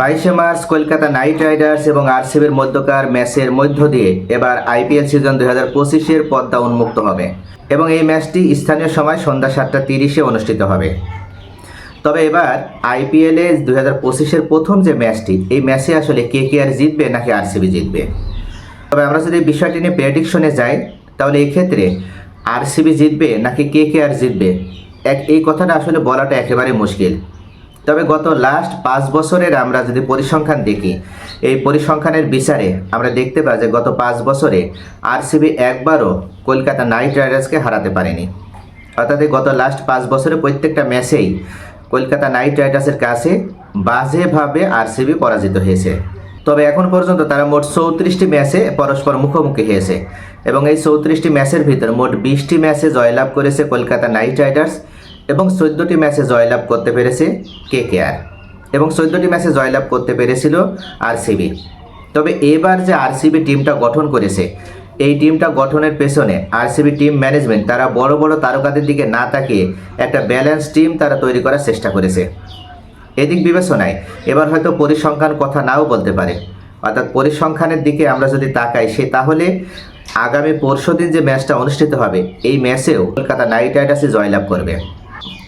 বাইশে March Kolkata night Riders এবং আরসিবির মধ্যকার ম্যাচের মধ্য দিয়ে এবার আইপিএল সিজন দুই হাজার পঁচিশের পদ্মা উন্মুক্ত হবে এবং এই ম্যাচটি স্থানীয় সময় সন্ধ্যা সাতটা তিরিশে অনুষ্ঠিত হবে। তবে এবার আইপিএলে দুই হাজার পঁচিশের প্রথম যে ম্যাচটি, এই ম্যাচে আসলে কে কে আর জিতবে নাকি আরসিবি জিতবে? তবে আমরা যদি বিষয়টি নিয়ে প্রেডিকশনে যাই, তাহলে এক্ষেত্রে ক্ষেত্রে আরসিবি জিতবে নাকি কে কে আর জিতবে? এক, এই কথাটা আসলে বলাটা একেবারে মুশকিল। তবে গত লাস্ট পাঁচ বছরের আমরা যদি পরিসংখ্যান দেখি, এই পরিসংখ্যানের বিচারে আমরা দেখতে পাই যে গত পাঁচ বছরে আরসিবি একবারও কলকাতা নাইট রাইডার্সকে হারাতে পারেনি। অর্থাৎ গত লাস্ট পাঁচ বছরে প্রত্যেকটা ম্যাচেই কলকাতা নাইট রাইডার্সের কাছে বাজেভাবে আরসিবি পরাজিত হয়েছে। তবে এখন পর্যন্ত তারা মোট চৌত্রিশটি ম্যাচে পরস্পর মুখোমুখি হয়েছে এবং এই চৌত্রিশটি ম্যাচের ভিতর মোট বিশটি ম্যাচে জয়লাভ করেছে কলকাতা নাইট রাইডার্স। এবং চোদ্দোটি ম্যাচে জয়লাভ করতে পেরেছে কে কে আর এবং চোদ্দোটি ম্যাচে জয়লাভ করতে পেরেছিল আরসিবি। তবে এবার যে আরসিবি টিমটা গঠন করেছে, এই টিমটা গঠনের পেছনে আরসিবি টিম ম্যানেজমেন্ট, তারা বড় বড় তারকাদের দিকে না তাকিয়ে একটা ব্যালেন্স টিম তারা তৈরি করার চেষ্টা করেছে। এদিক বিবেচনায় এবার হয়তো পরিসংখ্যান কথা নাও বলতে পারে। অর্থাৎ পরিসংখ্যানের দিকে আমরা যদি তাকাই, সে তাহলে আগামী পরশু দিন যে ম্যাচটা অনুষ্ঠিত হবে, এই ম্যাচেও কলকাতা নাইট রাইডার্সই জয়লাভ করবে।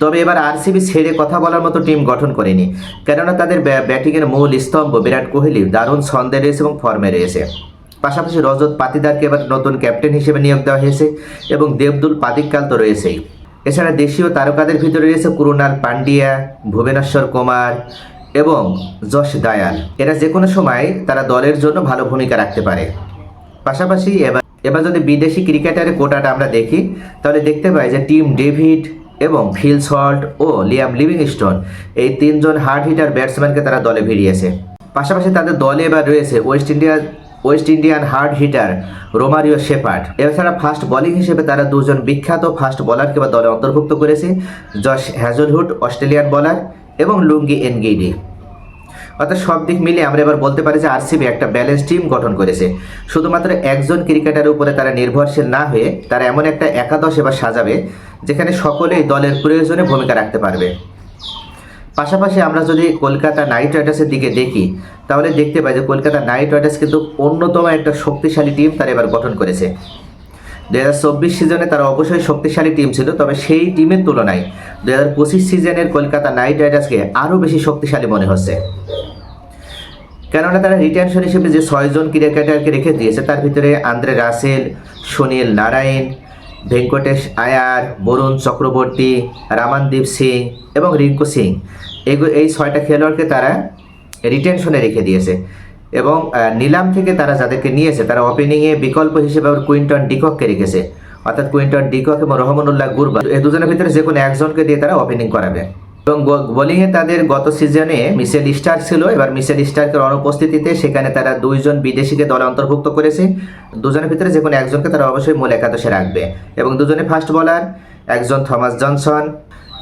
তবে এবার আরসিবি ছেড়ে কথা বলার মতো টিম গঠন করেনি। কেননা তাদের ব্যাটিংয়ের মূল স্তম্ভ বিরাট কোহলি, দারুণ ছন্দে রয়েছে এবং ফর্মে রয়েছে। পাশাপাশি রজত পাতিদারকে এবার নতুন ক্যাপ্টেন হিসেবে নিয়োগ দেওয়া হয়েছে এবং দেবদুল পাদিক্কাল তো রয়েছেই। এছাড়া দেশীয় তারকাদের ভিতরে রয়েছে কুরুনাল পান্ডিয়া ভুবনেশ্বর কুমার এবং যশ দায়াল। এরা যে কোনো সময় তারা দলের জন্য ভালো ভূমিকা রাখতে পারে। পাশাপাশি এবার এবার যদি বিদেশি ক্রিকেটারের কোটাটা আমরা দেখি, তাহলে দেখতে পাই যে টিম ডেভিড এবং ফিল সল্ট ও লিয়াম লিভিংস্টোন, এই তিনজন হার্ড হিটার ব্যাটসম্যানকে তারা দলে ভিড়িয়েছে। পাশাপাশি তাদের দলে এবার রয়েছে West India, West Indian hard hitter Romario Shepherd. এছাড়া ফাস্ট বোলিং হিসেবে তারা দুজন বিখ্যাত ফাস্ট বোলারকে বা দলে অন্তর্ভুক্ত করেছে, জশ হ্যাজলহুড, অস্ট্রেলিয়ান বোলার এবং লুঙ্গি এনগেডি। অর্থাৎ সব দিক মিলে আমরা এবার বলতে পারি যে আরসিবি একটা ব্যালেন্স টিম গঠন করেছে। শুধুমাত্র একজন ক্রিকেটারের উপরে তারা নির্ভরশীল না হয়ে তারা এমন একটা একাদশ এবার সাজাবে, যেখানে সকলেই দলের প্রয়োজনে ভূমিকা রাখতে পারবে। পাশাপাশি আমরা যদি কলকাতা নাইট রাইডার্সের দিকে দেখি, তাহলে দেখতে পাই যে কলকাতা নাইট রাইডার্স কিন্তু অন্যতম একটা শক্তিশালী টিম তারা এবার গঠন করেছে। দু হাজার চব্বিশ সিজনে তারা অবশ্যই শক্তিশালী টিম ছিল, তবে সেই টিমের তুলনায় দু হাজার পঁচিশ সিজনের কলকাতা নাইট রাইডার্সকে আরও বেশি শক্তিশালী মনে হচ্ছে। কেননা তারা রিটেনশন হিসেবে যে ছয়জন ক্রিকেটারকে রেখে দিয়েছে, তার ভিতরে আন্দ্রে রাসেল, সুনীল নারায়ণ, ভেঙ্কটেশ আয়ার, বরুণ চক্রবর্তী, রামানদীপ সিং এবং রিঙ্কু সিং। এই ছয়টা খেলোয়াড়কে তারা রিটেনশনে রেখে দিয়েছে। এবং নিলাম থেকে তারা যাদেরকে নিয়েছে, তারা ওপেনিংয়ে বিকল্প হিসেবে আবার কুইন্টন ডিকককে রেখেছে। অর্থাৎ কুইন্টন ডিকক এবং রহমানুল্লাহ গুরবা এই দুজনের ভিতরে যে কোনো একজনকে দিয়ে তারা ওপেনিং করাবে। এবং বোলিংয়ে তাদের গত সিজনে মিসেল স্টার ছিল, এবার মিসেল স্টার্কের অনুপস্থিতিতে সেখানে তারা দুইজন বিদেশিকে দলে অন্তর্ভুক্ত করেছে। দুজনের ভিতরে যে কোনো একজনকে তারা অবশ্যই মূল একাদশে রাখবে। এবং দুজনে ফাস্ট বোলার একজন থমাস জনসন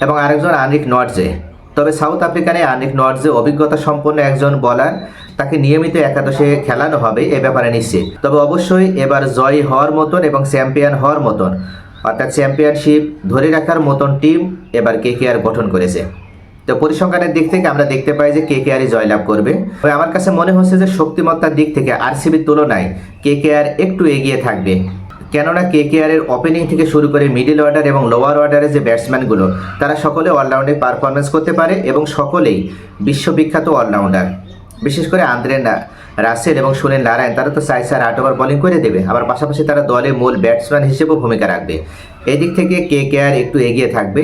এবং আরেকজন আনিক নটজে তবে সাউথ আফ্রিকানে আনিক নটজে অভিজ্ঞতা সম্পন্ন একজন বলার তাকে নিয়মিত একাদশে খেলানো হবে, এ ব্যাপারে নিশ্চিত। তবে অবশ্যই এবার জয়ী হওয়ার মতন এবং চ্যাম্পিয়ন হওয়ার মতন, অর্থাৎ চ্যাম্পিয়নশিপ ধরে রাখার মতন টিম এবার কে কে আর গঠন করেছে। তো পরিসংখ্যানের দিক থেকে আমরা দেখতে পাই যে কে কে আরই জয়লাভ করবে। তবে আমার কাছে মনে হচ্ছে যে শক্তিমত্তার দিক থেকে আরসিবির তুলনায় কে কে আর একটু এগিয়ে থাকবে। কেননা কে কে এর ওপেনিং থেকে শুরু করে মিডল অর্ডার এবং লোয়ার অর্ডারের যে ব্যাটসম্যানগুলো তারা সকলে অলরাউন্ডে পারফরমেন্স করতে পারে এবং সকলেই বিশ্ববিখ্যাত অলরাউন্ডার বিশেষ করে আন্দ্রে রাসেল এবং সুনীল নারায়ণ, তারা তো চাই চার আট ওভার বোলিং করে দেবে। আবার পাশাপাশি তারা দলে মূল ব্যাটসম্যান হিসেবেও ভূমিকা রাখবে। এদিক থেকে কে কে আর একটু এগিয়ে থাকবে।